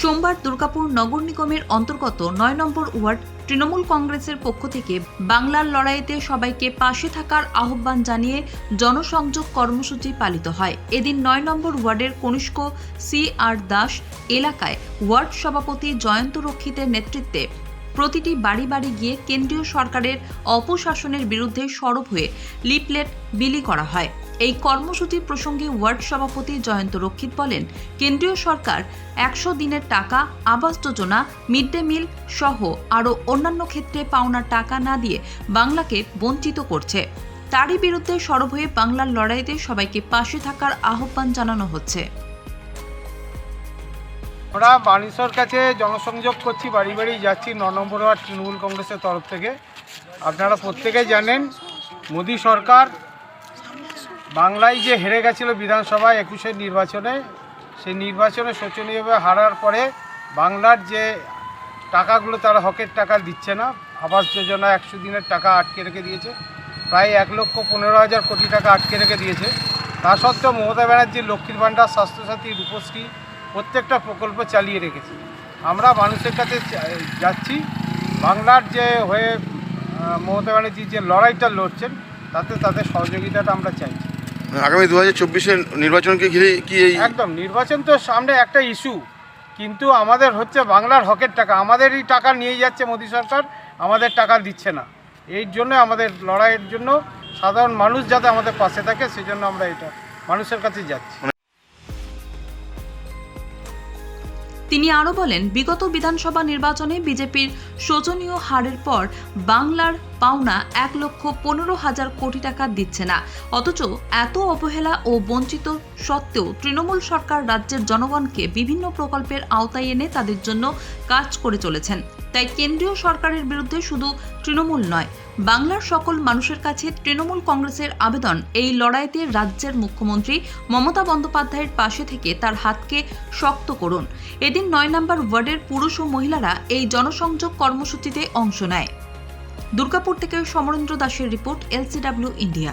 সোমবার দুর্গাপুর নগর নিগমের অন্তর্গত নয় নম্বর ওয়ার্ড তৃণমূল কংগ্রেসের পক্ষ থেকে বাংলার লড়াইতে সবাইকে পাশে থাকার আহ্বান জানিয়ে জনসংযোগ কর্মসূচি পালিত হয়। এদিন নয় নম্বর ওয়ার্ডের কনিষ্ক সি আর দাস এলাকায় ওয়ার্ড সভাপতি জয়ন্ত রক্ষিতের নেতৃত্বে প্রতিটি বাড়ি বাড়ি গিয়ে কেন্দ্রীয় সরকারের অপশাসনের বিরুদ্ধে সরব হয়ে লিপলেট বিলি করা হয়। এই কর্মসূচি প্রসঙ্গে ওয়ার্ড সভাপতি জয়ন্ত রক্ষিত বলেন, কেন্দ্রীয় সরকার একশো দিনের টাকা, Awas Yojana, mid day meal সহ আরও অন্যান্য ক্ষেত্রে পাওনা টাকা না দিয়ে বাংলাকে বঞ্চিত করছে। তারই বিরুদ্ধে সরব হয়ে বাংলার লড়াইতে সবাইকে পাশে থাকার আহ্বান জানানো হচ্ছে। আমরা মানুষের কাছে জনসংযোগ করছি, বাড়ি বাড়ি যাচ্ছি, ন নম্বর ওয়ার্ড তৃণমূল কংগ্রেসের তরফ থেকে। আপনারা প্রত্যেকেই জানেন, মোদী সরকার বাংলায় যে হেরে গেছিল বিধানসভায় একুশের নির্বাচনে, সেই নির্বাচনে শোচনীয়ভাবে হারার পরে বাংলার যে টাকাগুলো তারা হকের টাকা দিচ্ছে না, আবাস যোজনা একশো দিনের টাকা আটকে রেখে দিয়েছে, প্রায় এক লক্ষ পনেরো হাজার কোটি টাকা আটকে রেখে দিয়েছে। তা সত্ত্বেও মমতা ব্যানার্জির লক্ষ্মীর ভাণ্ডার, স্বাস্থ্যসাথী, রূপশ্রী প্রত্যেকটা প্রকল্প চালিয়ে রেখেছে। আমরা মানুষের কাছে যাচ্ছি। বাংলার যে হয়ে মমতা ব্যানার্জি যে লড়াইটা লড়ছেন তাতে তাদের সহযোগিতাটা আমরা চাইছি। আগামী দু হাজার চব্বিশের নির্বাচনকে ঘিরে কি একদম নির্বাচন তো সামনে একটা ইস্যু। কিন্তু আমাদের হচ্ছে বাংলার হকের টাকা। আমাদেরই টাকা নিয়ে যাচ্ছে মোদী সরকার আমাদের টাকা দিচ্ছে না। এই জন্য আমাদের লড়াইয়ের জন্য সাধারণ মানুষ যাতে আমাদের পাশে থাকে সেজন্য আমরা এটা মানুষের কাছে যাচ্ছি। তিনি আরও বলেন, বিগত বিধানসভা নির্বাচনে বিজেপির শোচনীয় হারের পর বাংলার পাওনা এক লক্ষ পনেরো হাজার কোটি টাকা দিচ্ছে না। অথচ এত অবহেলা ও বঞ্চিত সত্ত্বেও তৃণমূল সরকার রাজ্যের জনগণকে বিভিন্ন প্রকল্পের আওতায় এনে তাদের জন্য কাজ করে চলেছেন। তাই কেন্দ্রীয় সরকারের বিরুদ্ধে শুধু তৃণমূল নয় বাংলার সকল মানুষের কাছে তৃণমূল কংগ্রেসের আবেদন, এই লড়াইতে রাজ্যের মুখ্যমন্ত্রী মমতা বন্দ্যোপাধ্যায়ের পাশে থেকে তার হাতকে শক্ত করুন। এদিন নয় নম্বর ওয়ার্ডের পুরুষ ও মহিলারা এই জনসংযোগ কর্মসূচিতে অংশ নেয়। দুর্গাপুর থেকে সমরেন্দ্র দাসের রিপোর্ট, এলসিডাব্লিউ, ইন্ডিয়া।